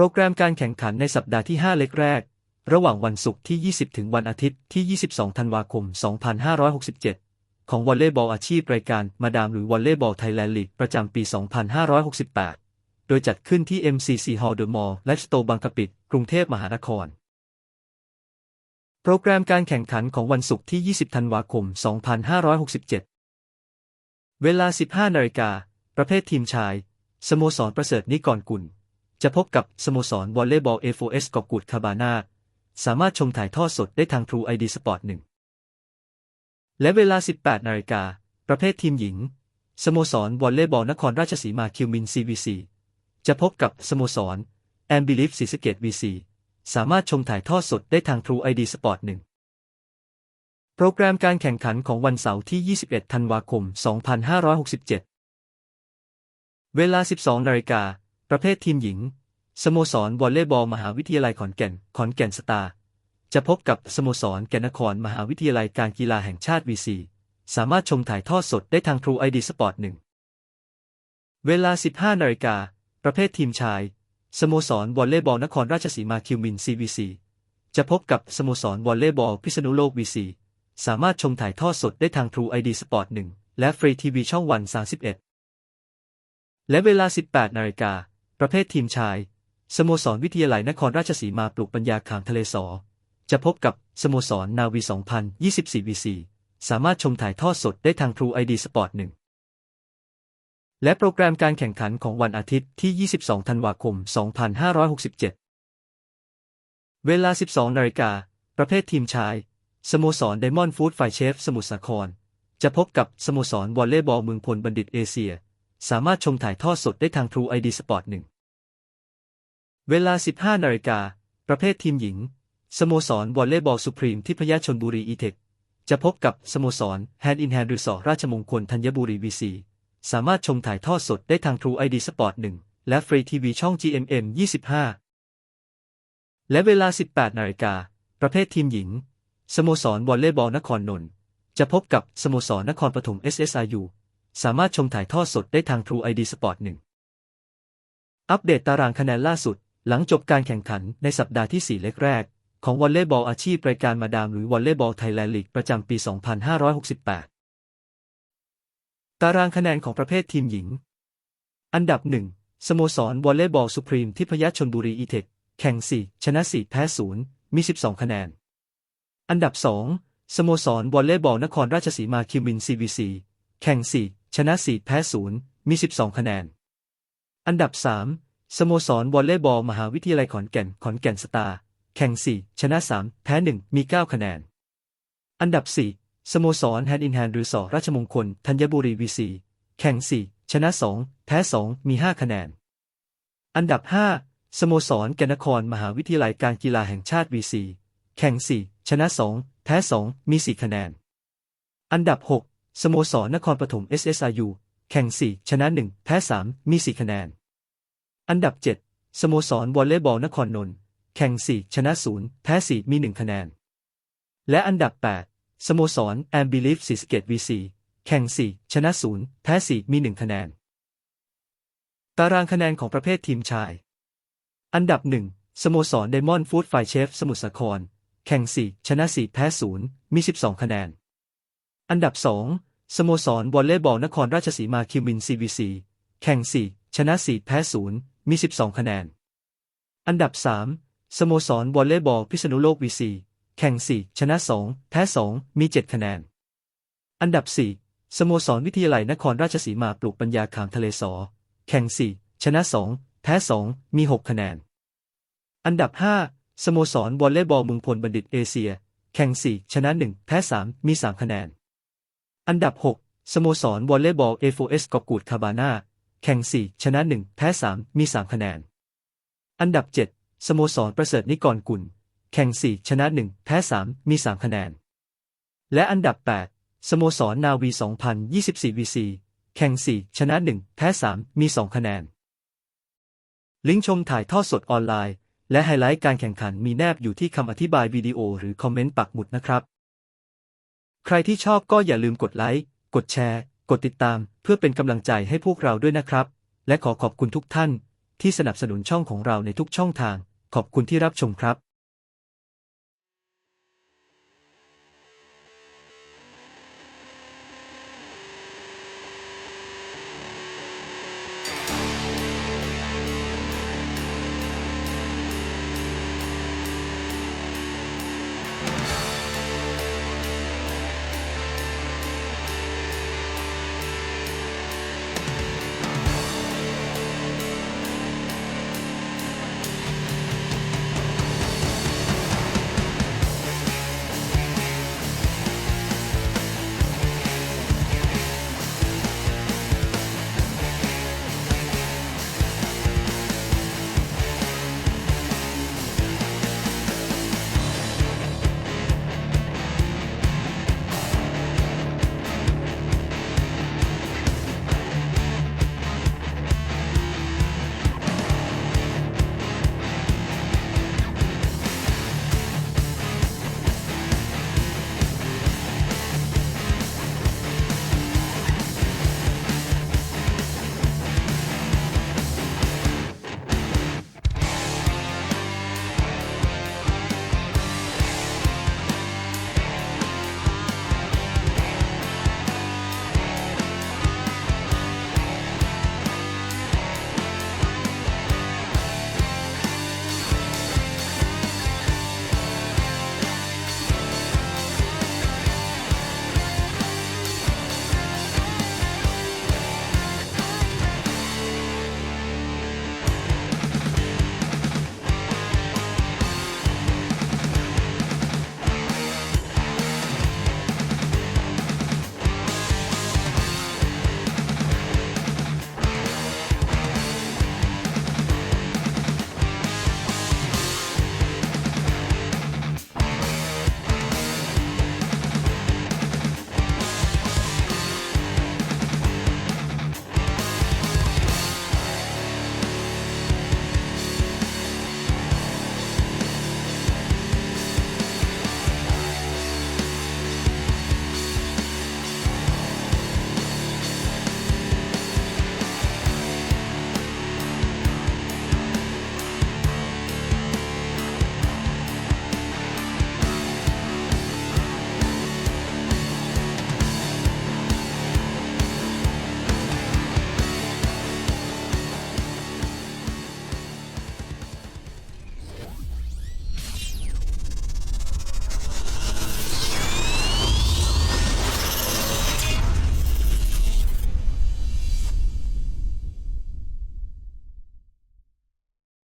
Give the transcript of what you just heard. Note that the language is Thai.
โปรแกรมการแข่งขันในสัปดาห์ที่ 5 เล็กแรก ระหว่างวันศุกร์ที่ 20 ถึงวันอาทิตย์ที่ 22 ธันวาคม 2567 ของวอลเลย์บอลอาชีพรายการมาดามหรือวอลเลย์บอลไทยแลนด์ลีกประจำปี 2568 โดยจัดขึ้นที่ MCC Hall The Mall และสโตบางกะปิดกรุงเทพมหานคร โปรแกรมการแข่งขันของวันศุกร์ที่ 20 ธันวาคม 2567 เวลา 15 นาฬิกา ประเภททีมชาย สโมสรประเสริฐนิกรกุล จะพบกับสโมสรวอลเลย์บอล A4S กอบกูดคาบานาสามารถชมถ่ายทอดสดได้ทาง True ID Sport 1 และเวลา 18 นาฬิกา ประเภททีมหญิง สโมสรวอลเลย์บอลนครราชสีมาคิวมิน CVC จะพบกับสโมสรแอมบิลิฟศรีสเกต VC สามารถชมถ่ายทอดสดได้ทาง True ID Sport 1 โปรแกรมการแข่งขันของวันเสาร์ที่ 21 ธันวาคม 2567 เวลา 12 นาฬิกา ประเภททีมหญิง สโมสรวอลเลย์บอลมหาวิทยาลัยขอนแก่น ขอนแก่นสตาร์จะพบกับสโมสรแก่นนครมหาวิทยาลัยการกีฬาแห่งชาติ VC สามารถชมถ่ายทอดสดได้ทาง True ID Sport 1เวลา 15นาฬิกา ประเภททีมชาย สโมสรวอลเลย์บอลนครราชสีมาคิวมิน CVC จะพบกับสโมสรวอลเลย์บอลพิษณุโลก VC สามารถชมถ่ายทอดสดได้ทาง True ID Sport 1และฟรีทีวีช่องวัน 31 และเวลา 18นาฬิกา ประเภททีมชาย สโมสรวิทยาลัยนครราชสีมาปลูกปัญญาขามทะเลสอ จะพบกับสโมสรนาวี 2024 VC สามารถชมถ่ายทอดสดได้ทาง True ID Sport 1 และโปรแกรมการแข่งขันของวันอาทิตย์ที่ 22 ธันวาคม 2567 เวลา 12 นาฬิกา ประเภททีมชาย สโมสรไดมอนด์ฟู้ดไฟเชฟ สมุทรสาคร จะพบกับสโมสรวอลเลย์บอลเมืองพลบัณฑิตเอเชีย สามารถชมถ่ายทอดสดได้ทาง True ID Sport 1 เวลา 15 นาฬิกา ประเภททีมหญิง สโมสรวอลเลย์บอลสุพรีมที่พยาชนบุรีอีเทค จะพบกับสโมสรแฮนด์อินแฮนด์รีสอร์ราชมงคลธัญบุรีวีซีสามารถชมถ่ายทอดสดได้ทาง True ID Sport 1 และฟรีทีวีช่อง GMM 25 และเวลา 18 นาฬิกา ประเภททีมหญิง สโมสรวอลเลย์บอลนครนนท์จะพบกับสโมสรนครปฐม SSRU สามารถชมถ่ายทอดสดได้ทาง True ID Sport 1 อัปเดตตารางคะแนนล่าสุด หลังจบการแข่งขันในสัปดาห์ที่ 4 เล็กแรก ของวอลเลย์บอลอาชีพรายการมาดามหรือวอลเลย์บอลไทยแลนด์ลีกประจำปี 2568 ตารางคะแนนของประเภททีมหญิง อันดับ 1 สโมสรวอลเลย์บอลสุพรีมที่พยาชนบุรีอีเทคแข่ง 4 ชนะ 4 แพ้ 0 มี 12 คะแนน อันดับ 2 สโมสรวอลเลย์บอลนครราชสีมาคิวมิน CVC แข่ง 4 ชนะ 4 แพ้ 0 มี 12 คะแนน อันดับ 3 สโมสรวอลเลย์บอลมหาวิทยาลัยขอนแก่น ขอนแก่นสตาร์ แข่ง 4 ชนะ 3 แพ้ 1 มี 9 คะแนน อันดับ 4 สโมสรแฮนด์อินแฮนด์รือสอราชมงคล ธัญบุรีวีซี แข่ง 4 ชนะ 2 แพ้ 2 มี 5 คะแนน อันดับ 5 สโมสรแกนนครมหาวิทยาลัยการกีฬาแห่งชาติวีซี แข่ง 4 ชนะ 2 แพ้ 2 มี 4 คะแนน อันดับ 6 สโมสรนครปฐม SSRU แข่ง 4 ชนะ 1 แพ้ 3 มี 4 คะแนน อันดับ 7 สโมสรวอลเลย์บอลนครนนท์แข่ง 4 ชนะ 0 แพ้ 4 มี 1 คะแนน และอันดับ 8 สโมสรแอมบิลิฟศรีสเกต VC แข่ง 4 ชนะ 0 แพ้ 4 มี 1 คะแนน ตารางคะแนนของประเภททีมชาย อันดับ 1 สโมสรไดมอนด์ฟู้ดไฟเชฟสมุทรสาคร แข่ง 4 ชนะ 4 แพ้ 0 มี 12 คะแนน อันดับ 2 สโมสรวอลเลย์บอลนครราชสีมาคิวมิน CVC แข่ง 4 ชนะ 4 แพ้ 0 มี 12 คะแนน อันดับ 3 สโมสรวอลเลย์บอลพิษณุโลก VC แข่ง 4 ชนะ 2 แพ้ 2 มี 7 คะแนน อันดับ 4 สโมสรวิทยาลัยนครราชสีมาปลูกปัญญาขามทะเลสอ แข่ง 4 ชนะ 2 แพ้ 2 มี 6 คะแนน อันดับ 5 สโมสรวอลเลย์บอลเมืองพลบัณฑิตเอเชีย แข่ง 4 ชนะ 1 แพ้ 3 มี 3 คะแนน อันดับ 6 สโมสรวอลเลย์บอล A4S กอบกูดคาบานาแข่ง 4 ชนะ 1 แพ้ 3 มี 3 คะแนน อันดับ 7 สโมสรประเสริฐนิกรกุล แข่ง 4 ชนะ 1 แพ้ 3 มี 3 คะแนน และอันดับ 8 สโมสรนาวี 2024 VC แข่ง 4 ชนะ 1 แพ้ 3 มี 2 คะแนน ลิงก์ชมถ่ายทอดสดออนไลน์ และไฮไลท์การแข่งขันมีแนบอยู่ที่คำอธิบายวิดีโอหรือคอมเมนต์ปักหมุดนะครับ ใครที่ชอบก็อย่าลืมกดไลค์ กดแชร์ กดติดตาม เพื่อเป็นกำลังใจให้พวกเราด้วยนะครับ และขอขอบคุณทุกท่าน ที่สนับสนุนช่องของเราในทุกช่องทาง ขอบคุณที่รับชมครับ